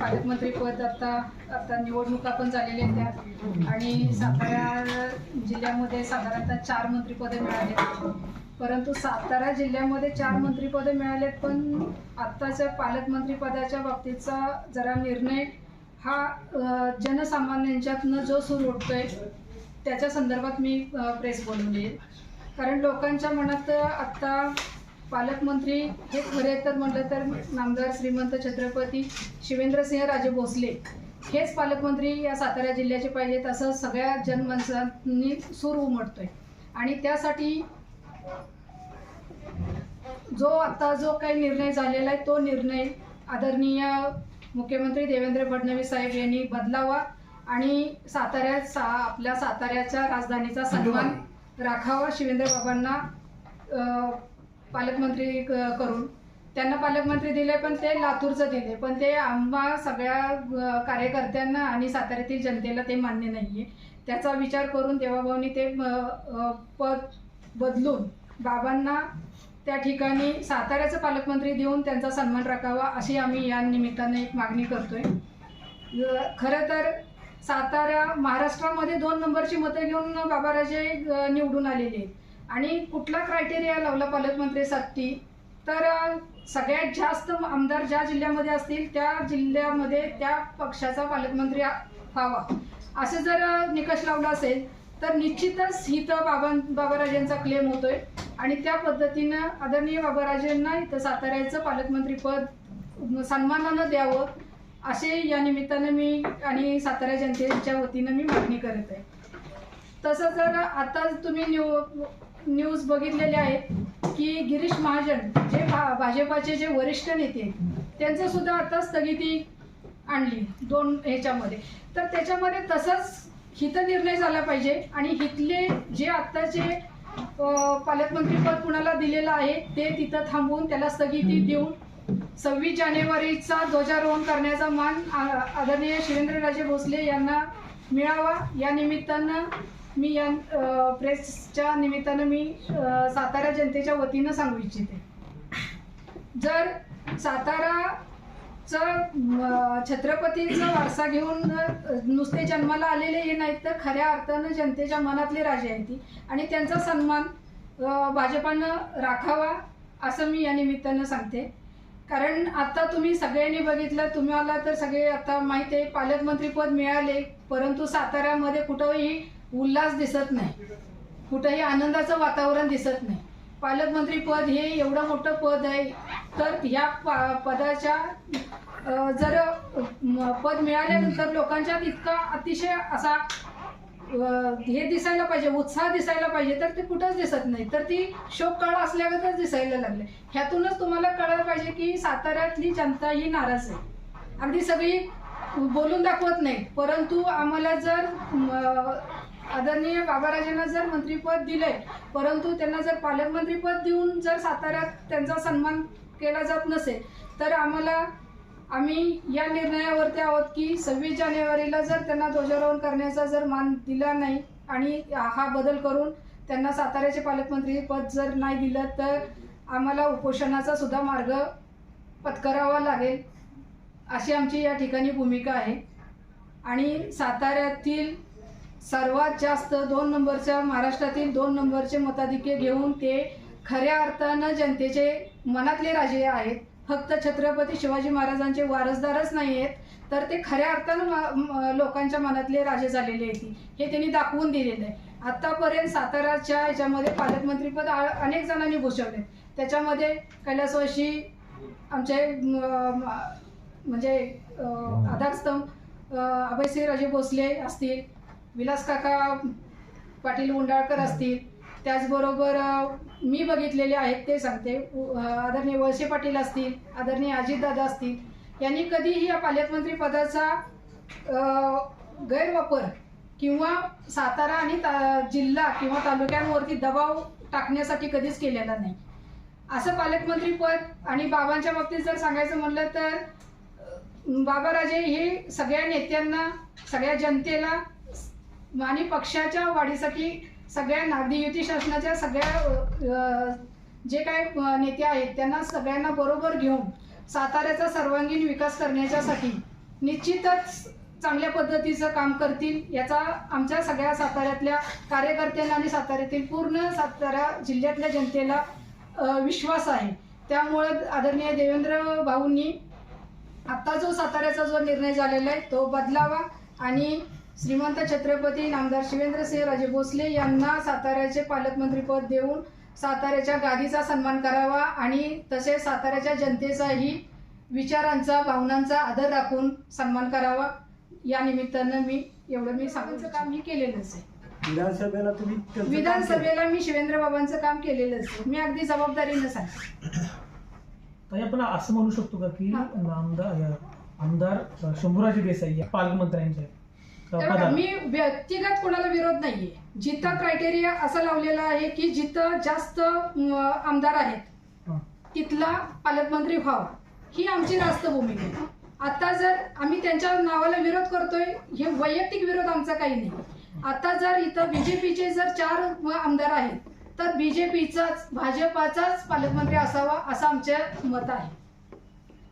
पालकमंत्री पद आता आता निवडणुका पण झालेल्या होत्या त्या आणि सातारा जिल्ह्यामध्ये साधारणतः चार मंत्रिपदे मिळाली परंतु सातारा जिल्ह्यामध्ये चार मंत्रिपदे मिळालेत पण आत्ताच्या पालकमंत्री पदाच्या बाबतीचा जरा निर्णय हा जनसामान्यांच्यातनं जो सूर उठतोय त्याच्या संदर्भात मी प्रेस बोलवली येईल. कारण लोकांच्या मनात आत्ता पालकमंत्री हे खरे तर म्हटलं तर नामदार श्रीमंत छत्रपती शिवेंद्रसिंह राजे भोसले. हेच पालकमंत्री या सातारा जिल्ह्याचे पाहिजेत असं सगळ्या जनमानसांनी सूर उमटतोय. आणि त्यासाठी जो आता जो काही निर्णय झालेला आहे तो निर्णय आदरणीय मुख्यमंत्री देवेंद्र फडणवीस साहेब यांनी बदलावा आणि साताऱ्यात सा आपल्या साताऱ्याच्या राजधानीचा सन्मान राखावा शिवेंद्र बाबांना पालकमंत्री करून. त्यांना पालकमंत्री दिले पण ते लातूरचं दिले. पण ते आम्हा सगळ्या कार्यकर्त्यांना आणि साताऱ्यातील जनतेला ते मान्य नाही आहे त्याचा विचार करून देवाभाऊनी ते पद बदलून बाबांना त्या ठिकाणी साताऱ्याचं पालकमंत्री देऊन त्यांचा सन्मान राखावा अशी आम्ही या निमित्ताने एक मागणी करतोय. खरं तर सातारा महाराष्ट्रामध्ये दोन नंबरची मतं घेऊन बाबाराजे निवडून आलेले आहेत. आणि कुठला क्रायटेरिया लावला पालकमंत्रीसाठी? तर सगळ्यात जास्त आमदार ज्या जिल्ह्यामध्ये असतील त्या जिल्ह्यामध्ये त्या पक्षाचा पालकमंत्री व्हावा असं जर निकष लावला असेल तर निश्चितच इथं बाबा बाबाराजेंचा क्लेम होतोय. आणि त्या पद्धतीनं आदरणीय बाबाराजेंना इथं साताऱ्याचं पालकमंत्रीपद सन्मानानं द्यावं असे या निमित्तानं मी आणि सातारा जनतेच्या वतीनं मी मागणी करत आहे. तसं जर आता तुम्ही न्यू न्यूज बघितलेले आहेत की गिरीश महाजन जे भा भाजपाचे जे वरिष्ठ नेते त्यांचं सुद्धा आता स्थगिती आणली दोन ह्याच्यामध्ये. तर त्याच्यामध्ये तसंच हित निर्णय झाला पाहिजे आणि हितले जे आत्ताचे अं, पालकमंत्रीपद कुणाला दिलेलं आहे ते तिथं थांबवून त्याला स्थगिती देऊन सव्वीस जानेवारीचा ध्वजारोहण करण्याचा मान आदरणीय शिवेंद्रराजे भोसले यांना मिळावा. या निमित्तानं मी या प्रेसच्या निमित्तानं मी सातारा जनतेच्या वतीनं सांगू इच्छिते. जर साताराचं छत्रपतीचा वारसा घेऊन नुसते जन्माला आलेले हे नाहीत तर खऱ्या अर्थानं जनतेच्या मनातले राजे आहेत ती. आणि त्यांचा सन्मान भाजपानं राखावा असं मी या निमित्तानं सांगते. कारण आता तुम्ही सगळ्यांनी बघितलं तुम्हाला तर सगळे आता माहिती आहे पालकमंत्रीपद मिळाले परंतु साताऱ्यामध्ये कुठंही उल्हास दिसत नाही. कुठंही आनंदाचं वातावरण दिसत नाही. पालकमंत्री पद हे एवढं मोठं पद आहे तर ह्या पा पदाच्या जर पद मिळाल्यानंतर लोकांच्यात इतका अतिशय असा हे दिसायला पाहिजे उत्साह दिसायला पाहिजे तर ते कुठंच दिसत नाही. तर ती शोक कळ असल्यागतच दिसायला लागले. ह्यातूनच तुम्हाला कळायला पाहिजे की साताऱ्यातली जनता ही नाराज आहे. अगदी सगळी बोलून दाखवत नाही परंतु आम्हाला जर आदरणीय बाबाराजांना जर मंत्रीपद दिले परंतु त्यांना जर पालकमंत्रीपद देऊन जर साताऱ्यात त्यांचा सन्मान केला जात नसेल तर आम्हाला आम्ही या निर्णयावरती आहोत की सव्वीस जानेवारीला जर त्यांना ध्वजारोहण करण्याचा जर मान दिला नाही आणि हा बदल करून त्यांना साताऱ्याचे पालकमंत्री पद जर नाही दिलं तर आम्हाला उपोषणाचा सुद्धा मार्ग पत्करावा लागेल अशी आमची या ठिकाणी भूमिका आहे. आणि साताऱ्यातील सर्वात जास्त दोन नंबरच्या महाराष्ट्रातील दोन नंबरचे मताधिक्य घेऊन ते खऱ्या अर्थानं जनतेचे मनातले राजे आहेत. फक्त छत्रपती शिवाजी महाराजांचे वारसदारच नाही आहेत तर ते खऱ्या अर्थानं लोकांच्या मनातले राजे झालेले आहेत. हे त्यांनी दाखवून दिलेलं आहे. आतापर्यंत साताराच्या याच्यामध्ये पालकमंत्रीपद अनेक जणांनी भूषवले त्याच्यामध्ये कैलासवासी आमचे म्हणजे अं, आधारस्तंभ अं, अभयसिंह राजे भोसले असतील. विलास काका पाटील उंडाळकर असतील. त्याचबरोबर मी बघितलेले आहेत ते सांगते. आदरणीय वळसे पाटील असतील आदरणीय अजितदादा असतील यांनी कधीही या पालकमंत्री पदाचा गैरवापर किंवा सातारा आणि ता जिल्हा किंवा तालुक्यांवरती दबाव टाकण्यासाठी कधीच केलेला नाही. असं पालकमंत्री पद आणि बाबांच्या बाबतीत जर सांगायचं म्हणलं तर बाबाराजे हे सगळ्या नेत्यांना सगळ्या जनतेला आणि पक्षाच्या वाढीसाठी सगळ्या नागरी युती शासनाच्या सगळ्या जे काही नेते आहेत त्यांना सगळ्यांना बरोबर घेऊन साताऱ्याचा सर्वांगीण विकास करण्याच्यासाठी निश्चितच चांगल्या पद्धतीचं काम करतील याचा आमच्या सगळ्या साताऱ्यातल्या कार्यकर्त्यांना आणि साताऱ्यातील पूर्ण सातारा जिल्ह्यातल्या जनतेला विश्वास आहे. त्यामुळे आदरणीय देवेंद्र भाऊंनी आत्ता जो साताऱ्याचा जो निर्णय झालेला आहे तो बदलावा आणि श्रीमंत छत्रपती नामदार शिवेंद्रसिंह राजे भोसले यांना साताऱ्याचे पालकमंत्रीपद देऊन साताऱ्याच्या गादीचा सन्मान करावा आणि तसेच साताऱ्याच्या जनतेचाही विचारांचा भावनांचा आदर राखून सन्मान करावा. या निमित्तानं मी एवढं मी सांगायचं काम मी केलेलंच आहे. विधानसभेला तुम्ही. विधानसभेला मी शिवेंद्र बाबांचं काम केलेलंच आहे. मी अगदी जबाबदारीनं सांगते. आपण असं म्हणू शकतो का की. आमदार आमदार शंभूराजे देसाई या पालकमंत्र्यांचे मी व्यक्तिगत कोणाला विरोध नाहीये. जिथं क्रायटेरिया असं लावलेला आहे की जिथं जास्त आमदार आहेत. तिथला पालकमंत्री व्हावा. ही आमची रास्त भूमिका आहे. आता जर आम्ही त्यांच्या नावाला विरोध करतोय हे वैयक्तिक विरोध आमचा काही नाही. आता जर इथं बीजेपीचे जर चार आमदार आहेत तर बीजेपीचाच भाजपाचाच पालकमंत्री असावा असं आमचं मत आहे.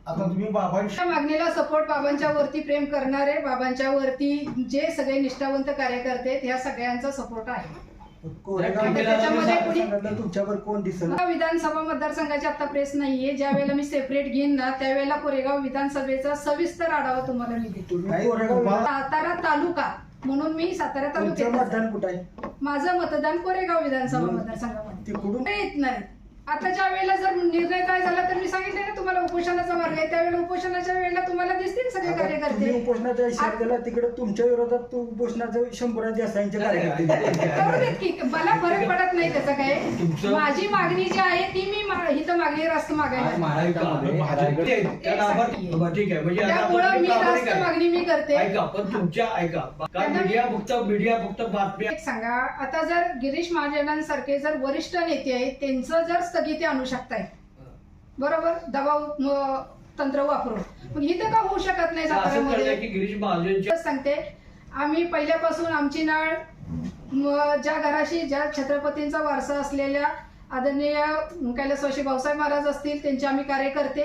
आता तुम्ही बाबांशी त्या मागणीला सपोर्ट बाबांच्या वरती प्रेम करणारे बाबांच्या वरती जे सगळे निष्ठावंत कार्यकर्ते आहेत, ह्या सगळ्यांचा सपोर्ट आहे. कोरेगाव त्याच्यामध्ये कोणी- सांगितलं तुमच्यावर कोण दिसलं? मला विधानसभा मतदारसंघाची आता प्रेस नाहीये. ज्या वेळेला मी सेपरेट घेईन ना त्यावेळेला कोरेगाव विधानसभेचा सविस्तर आढावा तुम्हाला मी देते. तुम्ही कोरेगाव सातारा तालुका म्हणून मी सातारा तुमचं तालुक्यात मतदान कुठं आहे? माझं मतदान कोरेगाव विधानसभा मतदारसंघामध्ये. तिकडून ते येत नाही? आता ज्या वेळेला जर निर्णय काय झाला तर मी सांगितलं ना तुम्हाला उपोषणाचा मार्ग आहे. त्यावेळेला उपोषणाच्या वेळेला तुम्हाला दिसतील सगळे तुम्ही कार्यकर्ते उपोषणाचा इशारा दिला तिकडे तुमच्या विरोधात तू उपोषणाचं शंभूराज देसाईंचे कार्यकर्ते करू देत की मला फरक पडत नाही त्याचा काय. माझी मागणी जी आहे ती मी मा- इथं मागणी रास्त मागायला. ठीक आहे. म्हणजे आता त्यामुळं आपण मी रास्त. मागणी मी करते. ऐका पण तुमच्या ऐका. कारण मीडिया फक्त मीडिया फक्त बातम्या एक सांगा आता जर गिरीश महाजनांसारखे जर वरिष्ठ नेते आहेत त्यांचं जर स्थगिती आणू शकतायत बरोबर? दबाव तंत्र वापरून. मग इथं का होऊ शकत नाही साताऱ्यामध्ये? सांगते. आम्ही पहिल्यापासून आमची नाळ ज्या घराशी ज्या छत्रपतींचा वारसा असलेल्या आदरणीय कैलासवासी भाऊसाहेब महाराज असतील त्यांचे आम्ही कार्यकर्ते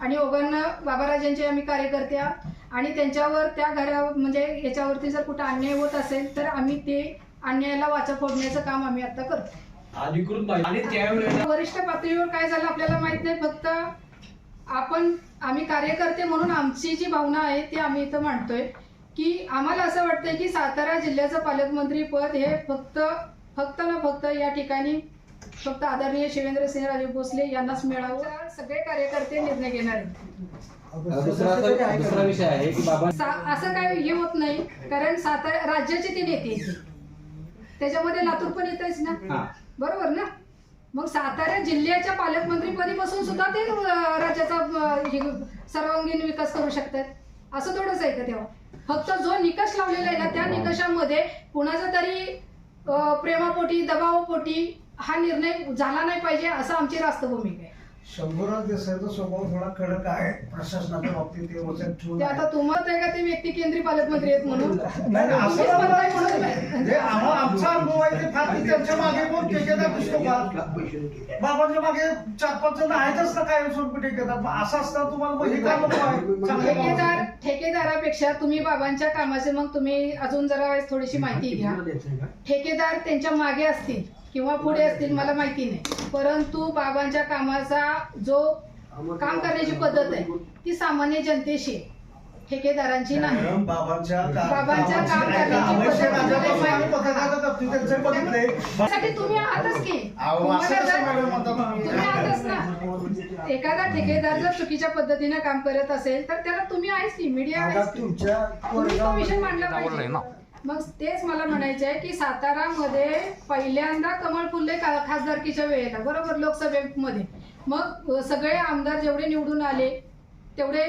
आणि ओगन बाबाराजांचे आम्ही कार्यकर्ते आहोत. आणि त्यांच्यावर त्या घरा म्हणजे याच्यावरती जर कुठं अन्याय होत असेल तर आम्ही ते अन्यायाला वाचा फोडण्याचं काम आम्ही आता करतो अधिकृत माहिती. आणि त्यावेळेला वरिष्ठ पातळीवर काय झालं आपल्याला माहीत नाही फक्त आपण आम्ही कार्यकर्ते म्हणून आमची जी भावना आहे ती आम्ही इथं मांडतोय. की आम्हाला असं वाटतंय की सातारा जिल्ह्याचं पालकमंत्री पद हे फक्त फक्त ना फक्त या ठिकाणी फक्त आदरणीय शिवेंद्रसिंहराजे भोसले यांनाच मिळावं. सगळे कार्यकर्ते निर्णय घेणार आहेत. दुसरा तर- दुसरा विषय आहे की बाबा सा- असं काय हे होत नाही कारण सातारा राज्याचे ते नेते त्याच्यामध्ये लातूर पण येतच ना. हा. बरोबर ना? मग सातारा जिल्ह्याच्या पालकमंत्रीपदी बसून सुद्धा ते राज्याचा हे सर्वांगीण विकास करू शकतात. असं थोडंच आहे का तेव्हा? फक्त जो निकष लावलेला आहे ना त्या निकषामध्ये कुणाचा तरी प्रेमापोटी दबावापोटी हा निर्णय झाला नाही पाहिजे असं आमची रास्त भूमिका आहे. शंभूराज देसाईचा स्वभाव थोडा कडक आहे प्रशासनाच्या बाबतीत ते वचन ठेवून ते आता तुम्हाला आहे का ते व्यक्ती केंद्रीय पालकमंत्री आहेत म्हणून? नाही, असं तुम्हीच नाही म्हणताय बोलायचं. म्हणून. जे आम्हा- आमचा अनुभव आहे ते फार त्यांच्या मागे कोण ठेकेदार दिसतो का बाबांच्या मागे चार पाच जण आहेतच ना काय स्वरूपी ठेकेदार. मग असं असतं तुम्हाला मग हे काम नको आहे चांगलं काम. ठेकेदार. ठेकेदारापेक्षा तुम्ही बाबांच्या कामाचे मग तुम्ही अजून जरा थोडीशी माहिती घ्या. ठेकेदार त्यांच्या मागे असतील. किंवा पुढे असतील मला माहिती नाही. परंतु बाबांच्या कामाचा जो काम करण्याची पद्धत आहे ती सामान्य जनतेशी आहे. ठेकेदारांची नाही. बाबांच्या काम करण्याची तुम्ही आहातच की. तुम्ही- आहातच ना. एखादा ठेकेदार जर चुकीच्या पद्धतीने काम करत असेल तर त्याला तुम्ही आहेच की मीडिया आहेच. तुमच्या तो विषय मांडला पाहिजे. मग तेच मला म्हणायचे आहे की सातारामध्ये पहिल्यांदा कमळ फुलले खासदारकीच्या वेळेला बरोबर लोकसभेमध्ये. मग सगळे आमदार जेवढे निवडून आले तेवढे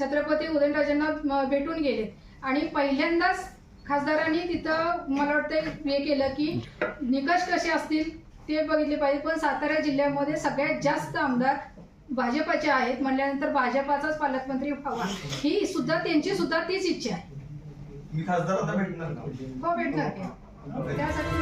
छत्रपती उदयनराजेंना भेटून गेले. आणि पहिल्यांदाच खासदारांनी तिथं मला वाटतं हे केलं की निकष कसे असतील ते बघितले पाहिजे. पण सातारा जिल्ह्यामध्ये सगळ्यात जास्त आमदार भाजपाचे आहेत. म्हणल्यानंतर भाजपाचाच पालकमंत्री व्हावा. ही सुद्धा त्यांची सुद्धा तीच इच्छा आहे. मी खासदार आता भेटणार का? हो भेटणार की. त्यासाठी